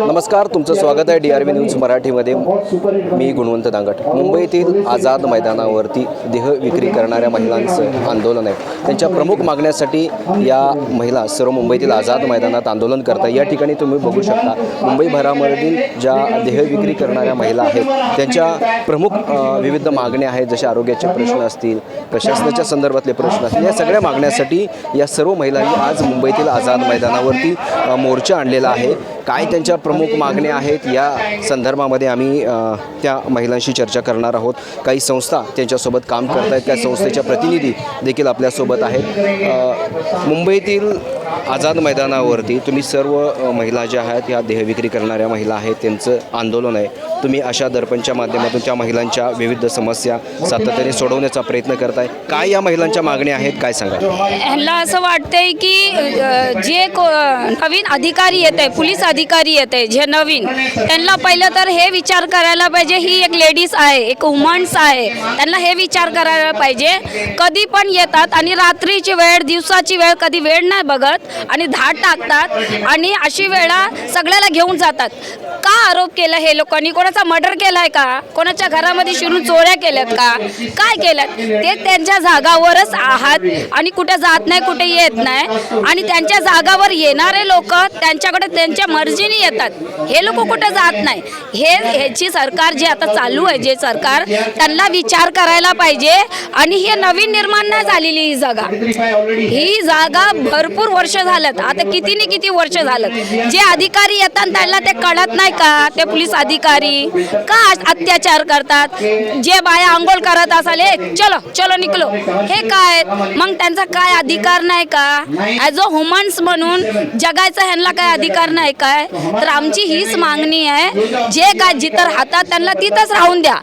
नमस्कार तुमचं स्वागत आहे डी आर बी न्यूज मराठीमध्ये. मी गुणवंत दांगट. मुंबईतील आझाद मैदानावरती देह विक्री करणाऱ्या महिलांचं आंदोलन आहे. त्यांच्या प्रमुख मागण्यासाठी या महिला सर्व मुंबईतील आझाद मैदानात आंदोलन करतात या ठिकाणी तुम्ही बघू शकता मुंबईभरामधील ज्या देह विक्री करणाऱ्या महिला आहेत त्यांच्या प्रमुख विविध मागण्या आहेत जसे आरोग्याचे प्रश्न असतील प्रशासनाच्या संदर्भातले प्रश्न असतील या सगळ्या मागण्यासाठी या सर्व महिलांनी आज मुंबईतील आझाद मैदानावरती मोर्चा आणलेला आहे. काय त्यांच्या प्रमुख मागण्या आहेत या संदर्भामध्ये आम्ही त्या महिलांशी चर्चा करणार आहोत. काही संस्था त्यांच्यासोबत काम करत आहेत त्या संस्थेच्या प्रतिनिधी देखील आपल्यासोबत आहेत. मुंबईतील आझाद मैदानावरती तुम्ही सर्व महिला ज्या आहेत या देहविक्री करणाऱ्या महिला आहेत त्यांचं आंदोलन आहे. तुम्ही अशा दर्पणच्या माध्यमातून त्या महिलांच्या विविध समस्या सातत्याने सोडवण्याचा प्रयत्न करताय. काय या महिलांच्या मागण्या आहेत? काय सांगा ह्यांना असं वाटतंय की जे को नवीन अधिकारी येत आहे पोलीस अधिकारी येत आहे जे नवीन त्यांना पहिलं तर हे विचार करायला पाहिजे ही एक लेडीज आहे एक वुमन्स आहे त्यांना हे विचार करायला पाहिजे. कधी पण येतात आणि रात्रीची वेळ दिवसाची वेळ कधी वेळ नाही बघत आणि धाड टाकतात आणि अशी वेळा सगळ्याला घेऊन जातात. का आरोप केला हे लोकांनी? कोणाचा मर्डर केलाय का? कोणाच्या घरामध्ये शिरून चोऱ्या केल्यात का? काय केल्यात? ते त्यांच्या जागावरच आहात आणि कुठे जात नाही कुठे येत नाही. आणि त्यांच्या जागावर येणारे लोक त्यांच्याकडे त्यांच्या मर्जीने येतात. हे लोक कुठे जात नाही? हे ह्याची सरकार जे आता चालू आहे जे सरकार त्यांना विचार करायला पाहिजे. आणि हे नवीन निर्माण नाही झालेली ही जागा. ही जागा भरपूर वर्ष झाल्यात. आता किती किती वर्ष झालं. जे अधिकारी येतात त्यांना ते कळत नाही का? ते पोलीस अधिकारी का अत्याचार करतात? जे बाया आंघोळ करत असाल हे चलो चलो निकलो. हे काय? मग त्यांचा काय अधिकार नाही का? ॲज अ ह्युमन्स म्हणून जगायचा ह्यांना काय अधिकार नाही काय तर आमची हीच मागणी आहे. जे काय जिथं राहतात त्यांना तिथंच राहून द्या.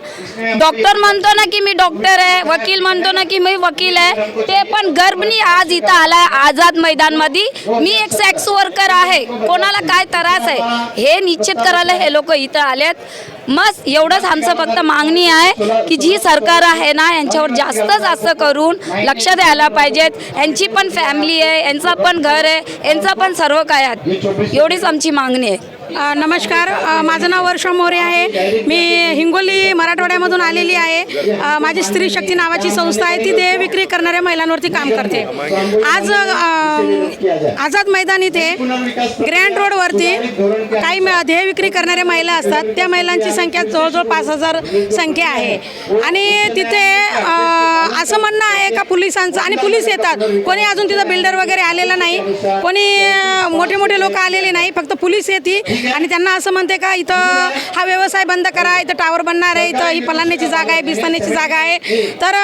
डॉक्टर म्हणतो ना की मी डॉक्टर आहे वकील म्हणतो ना की मी वकील आहे. ते पण गर्भनी आज इथं आलाय आझाद मैदानमध्ये. मी एक सेक्स वर्कर आहे. कोणाला काय त्रास आहे? हे निश्चित करायला हे लोक इथं आलेत मस्त एवढंच आमचं फक्त मागणी आहे की जी सरकार आहे ना यांच्यावर जास्त जास्त करून लक्ष द्यायला पाहिजेत. यांची पण फॅमिली आहे यांचं पण घर आहे यांचं पण सर्व काय आहे. एवढीच आमची मागणी आहे. नमस्कार. माझं नाव वर्षा मोरे आहे. मी हिंगोली मराठवाड्यामधून आलेली आहे. माझी स्त्री शक्ती नावाची संस्था आहे. ती देह विक्री करणाऱ्या महिलांवरती काम करते. आज आझाद मैदान इथे ग्रँड रोडवरती काही देह विक्री करणाऱ्या महिला असतात. त्या महिलांची संख्या जवळजवळ पाच हजार संख्या आहे. आणि तिथे असं म्हणणं आहे का पोलिसांचं आणि पोलीस येतात. कोणी अजून तिथं बिल्डर वगैरे आलेला नाही. कोणी मोठे मोठे लोक आलेले नाही. फक्त पोलीस येते आणि त्यांना असं म्हणते का इथं हा व्यवसाय बंद करा इथं टावर बनणार आहे इथं ही फलाण्याची जागा आहे बिस्ताण्याची जागा आहे. तर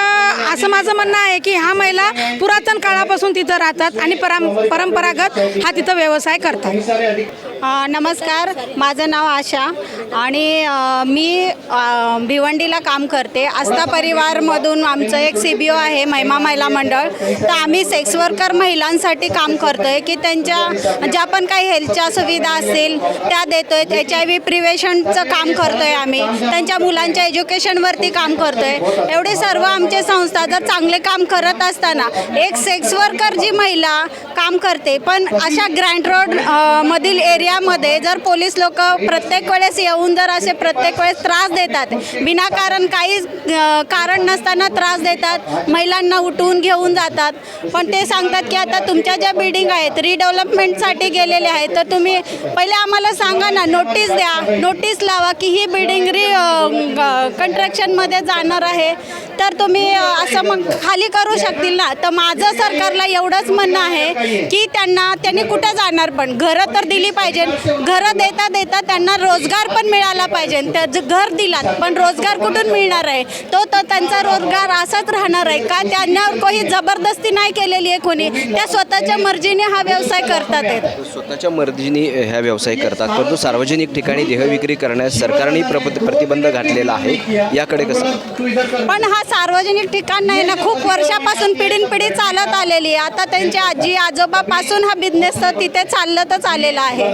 असं माझं म्हणणं आहे की ह्या महिला पुरातन काळापासून तिथं राहतात आणि परम परंपरागत हा तिथं व्यवसाय करतात. नमस्कार माझं नाव आशा आणि मी भिवंडीला काम करते. आस्था परिवारमधून आमचं एक सी बी ओ आहे महिमा महिला मंडळ. तर आम्ही सेक्स वर्कर महिलांसाठी काम करतो आहे की त्यांच्या ज्या पण काही हेल्थच्या सुविधा असतील त्या देतो आहे एच आय व्ही प्रिव्हेशनचं काम करतो आहे आम्ही. त्यांच्या मुलांच्या एज्युकेशनवरती काम करतो आहे एवढे सर्व आमचे संस्था जर चांगले काम करत असताना एक सेक्स वर्कर जी महिला काम करते पण अशा ग्रँड रोड मधील एरिया जिल्ह्यामध्ये जर पोलीस लोक प्रत्येक वेळेस येऊन जर असे प्रत्येक वेळेस त्रास देतात विनाकारण काही कारण नसताना त्रास देतात महिलांना उठवून घेऊन जातात पण ते सांगतात की आता तुमच्या ज्या बिल्डिंग आहेत रिडेव्हलपमेंटसाठी गेलेले आहेत तर तुम्ही पहिले आम्हाला सांगा ना नोटीस द्या नोटीस लावा की ही बिल्डिंग री कंस्ट्रक्शनमध्ये जाणार आहे. तर तुम्ही असं मग खाली करू शकतील ना. तर माझं सरकारला एवढंच म्हणणं आहे की त्यांना त्यांनी कुठं जाणार पण. घरं तर दिली पाहिजे घरं देता देता त्यांना रोजगार पण मिळाला पाहिजे त्या ज- घर दिलात पण रोजगार कुठून मिळणार आहे? तो तर त्यांचा रोजगार असाच राहणार आहे का? त्यांना कोणी जबरदस्ती नाही केलेली आहे कोणी? त्या स्वतःच्या मर्जीने हा व्यवसाय करतात स्वतःच्या मर्जीने ह्या व्यवसाय करतात. परंतु सार्वजनिक ठिकाणी देहविक्री करण्यास सरकारने प्रतिबंध घातलेला आहे. याकडे कसं? पण हा सार्वजनिक ठिकाण नाही ना खूप वर्षापासून पिढीन पिढी चालत आलेली आहे. आता त्यांच्या आजी आजोबापासून हा बिझनेस तर तिथे चालतच आलेला आहे.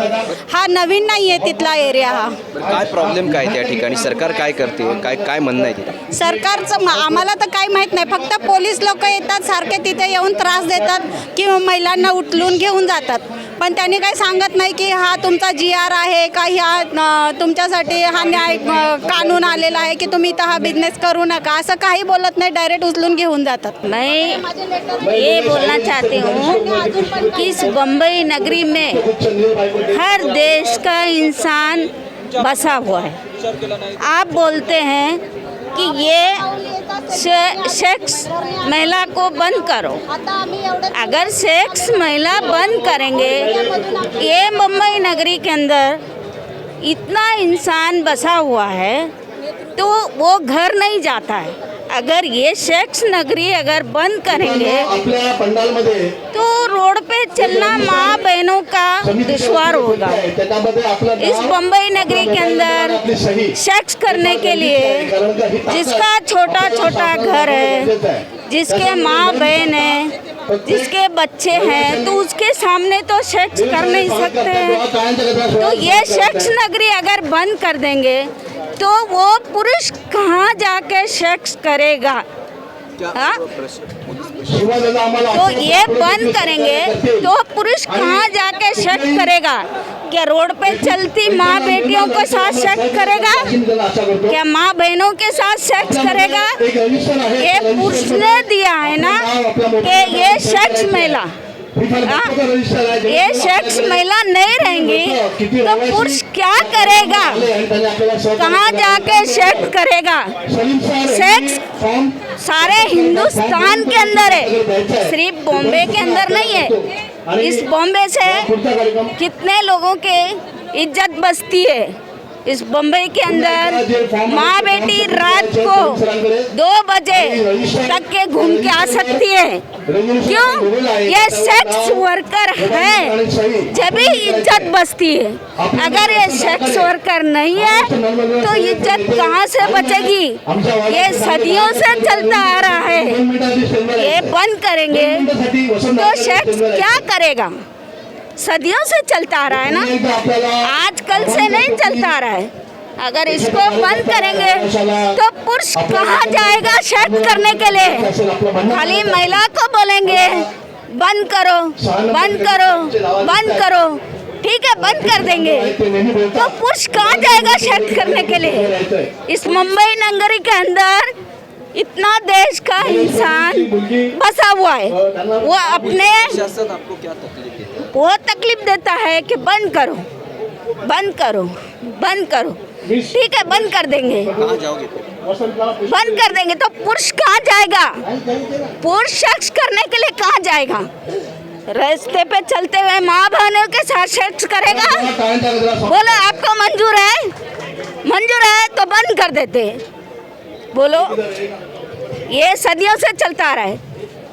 हा नवीन नाही आहे तिथला एरिया हा. काय प्रॉब्लेम काय त्या ठिकाणी? सरकार काय करते? काय काय म्हणणं आहे तिथे? सरकारचं म- आम्हाला तर काही माहीत नाही. फक्त पोलीस लोक येतात सारखे तिथे येऊन त्रास देतात किंवा महिलांना उचलून घेऊन जातात. पण सांगत नाही की हा तुमचा जी आर आहे का अ, तुमच्यासाठी हा न्याय कानून आहे की तुम्ही इथं हा बिझनेस करू असं काही बोलत नाही डायरेक्ट उचलून घेऊन जातात. मैं ये बोलना चाहती हूँ कि इस बम्बई नगरी में हर देश का इंसान बसा हुआ है। आप बोलते हैं कि ये से, सेक्स महिला को बंद करो। अगर सेक्स महिला बंद करेंगे ये मुंबई नगरी के अंदर इतना इंसान बसा हुआ है तो वो घर नहीं जाता है। अगर ये सेक्स नगरी अगर बंद करेंगे तो रोड पे चलना माँ बहनों का दुश्वार होगा। इस बम्बई नगरी के अंदर सेक्स करने के लिए जिसका छोटा छोटा घर है जिसके माँ बहन है जिसके बच्चे हैं तो उसके सामने तो सेक्स कर नहीं सकते। हैं तो ये सेक्स नगरी अगर बंद कर देंगे तो वो पुरुष कहाँ जाके सेक्स करेगा हाँ? तो ये बंद करेंगे तो पुरुष कहाँ जाके सेक्स करेगा क्या रोड पे चलती माँ बेटियों के साथ सेक्स करेगा क्या माँ बहनों के साथ सेक्स करेगा ये पुरुष ने दिया है ना कि ये सेक्स महिला हाँ? ये सेक्स महिला नहीं रहेंगी तो पुरुष क्या करेगा? कहाँ जाके सेक्स करेगा? सेक्स सारे हिंदुस्तान के अंदर है। सिर्फ़ बॉम्बे के अंदर नहीं है। इस बॉम्बे से कितने लोगों के इज़्ज़त बसती है? इस बम्बई के अंदर माँ बेटी रात को दो बजे तक के घूम के आ सकती है। क्यों? ये सेक्स वर्कर है। जब भी इज़्ज़त बसती है। अगर ये सेक्स वर्कर नहीं है तो इज़्ज़त कहाँ से बचेगी? ये सदियों से चलता आ रहा है। ये बंद करेंगे तो सेक्स क्या करेगा? सदियों से चलता आ रहा है ना? आजकल से नहीं चलता आ रहा है। अगर इसको बंद करेंगे तो पुरुष कहाँ जाएगा शर्त करने के लिए? खाली महिला को बोलेंगे, बंद करो बंद करो बंद करो। ठीक है, बंद कर देंगे। तो पुरुष कहाँ जाएगा शर्त करने के लिए? इस मुंबई नगरी के अंदर इतना देश का इंसान बसा हुआ है। वो अपने आपको क्या वो तकलीफ़ देता है कि बंद करो बंद करो बंद करो। ठीक है बंद कर देंगे। बंद कर देंगे तो पुरुष कहाँ जाएगा? पुरुष शख्स करने के लिए कहाँ जाएगा? रास्ते पे चलते हुए माँ बहनों के साथ सेक्स करेगा। बोलो आपको मंजूर है? मंजूर है तो बंद कर देते। बोलो ये सदियों से चलता आ रहा है।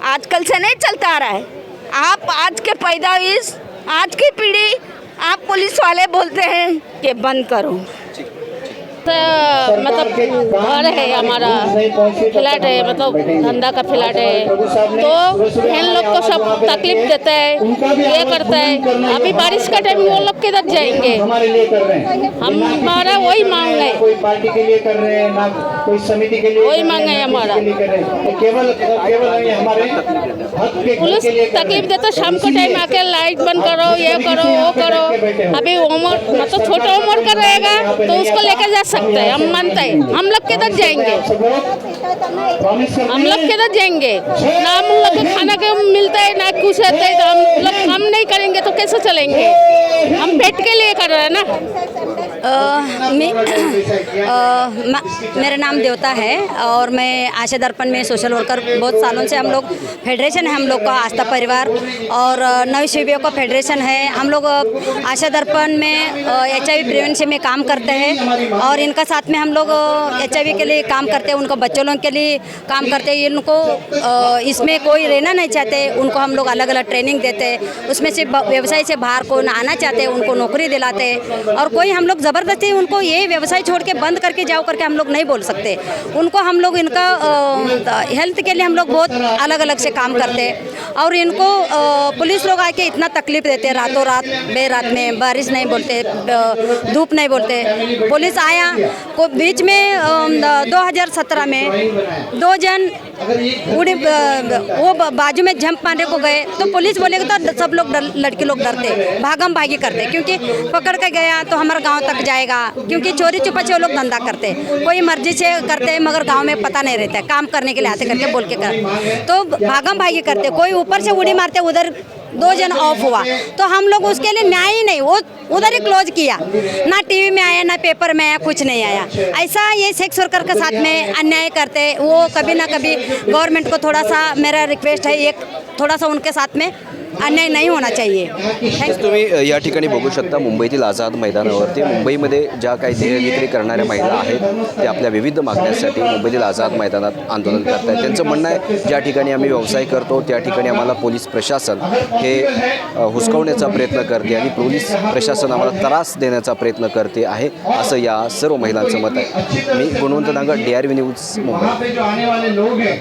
आजकल से नहीं चलता आ रहा है। आप आज के पैदाइश आज की पीढ़ी आप पुलिस वाले बोलते हैं कि बंद करो। तो मतलब घर है हमारा फ्लैट है मतलब धंधा का फ्लैट है। तो बहन लोग को सब तकलीफ़ देता है ये करता है। अभी बारिश का टाइम वो लोग किधर जाएँगे? हमारे लिए कर रहे हैं। हम हमारा वही मांग है। कोई हैं समिति के लिए वही मांग है हैं, हमारा। हैं। केवल केवल हमारे पुलिस तकलीफ हैं। देता शाम को टाइम आके लाइट बंद करो ये करो वो करो। अभी उम्र मतलब छोटा उम्र का रहेगा तो उसको लेकर जा सकते हैं हम मानते हैं। हम लोग किधर जाएंगे? हम लोग किधर जाएंगे? ना हम लोग को खाना के मिलता है ना कुछ रहता है तो हम लोग हम नहीं करेंगे तो कैसे चलेंगे? हम पेट के लिए कर रहे हैं ना? मैं मेरा नाम देवता है और मैं आशा दर्पण में सोशल वर्कर बहुत सालों से हम लोग फेडरेशन है, हम लोग का आस्था परिवार और नव शिवियों का फेडरेशन है। हम लोग आशा दर्पण में एच आई प्रिवेंशन में काम करते हैं और इनका साथ में हम लोग एचआईवी के लिए काम करते हैं, उनको बच्चों लोगों के लिए काम करते हैं। इनको इसमें कोई रहना नहीं चाहते, उनको हम लोग अलग अलग ट्रेनिंग देते हैं। उसमें से व्यवसाय से बाहर को आना चाहते हैं, उनको नौकरी दिलाते हैं और कोई हम लोग ज़बरदस्ती उनको ये व्यवसाय छोड़ के बंद करके जाओ करके हम लोग नहीं बोल सकते। उनको हम लोग इनका हेल्थ के लिए हम लोग बहुत अलग अलग से काम करते और इनको पुलिस लोग आके इतना तकलीफ़ देते रातों रात बेरात में बारिश नहीं बोलते धूप नहीं बोलते। पुलिस आया, को, बीच में दो हज़ार सत्रह में दो जन उड़ी वो बाजू में जंप मारने को गए। तो पुलिस बोलेगा तो सब लोग लड़के लोग डरते, भागम भागी करते, क्योंकि पकड़ के गया तो हमारे गाँव तक जाएगा, क्योंकि चोरी छुपा वो लोग धंधा करते हैं। कोई मर्ज़ी से करते हैं, मगर गाँव में पता नहीं रहता है। काम करने के लिए आते करके, बोल के कर। तो भागम भागी करते कोई ऊपर से उड़ी मारते, उधर दो जन ऑफ़ हुआ। तो हम लोग उसके लिए न्याय ही नहीं, वो उधर ही क्लोज किया। ना टीवी में आया, ना पेपर में आया, कुछ नहीं आया। ऐसा ये सेक्स वर्कर के साथ में अन्याय करते वो कभी ना कभी गवर्नमेंट को थोड़ा सा मेरा रिक्वेस्ट है, एक थोड़ा सा उनके साथ में अन्याय नहीं होना चाहिए. तर तुम्ही या ठिकाणी बघू शकता मुंबईतील आझाद मैदानावरती. मुंबईमध्ये ज्या काही देह विक्री करणाऱ्या महिला आहेत ते आपल्या विविध मागण्यांसाठी मुंबईतील आझाद मैदानात आंदोलन करत आहेत त्यांचं म्हणणं आहे ज्या ठिकाणी आम्ही व्यवसाय करतो त्या ठिकाणी आम्हाला पोलीस प्रशासन हे हुसकवण्याचा प्रयत्न करते आणि पोलीस प्रशासन आम्हाला त्रास देण्याचा प्रयत्न करते आहे असं या सर्व महिलांचं मत आहे. मी Gunwant Nangad D R V news Mumbai.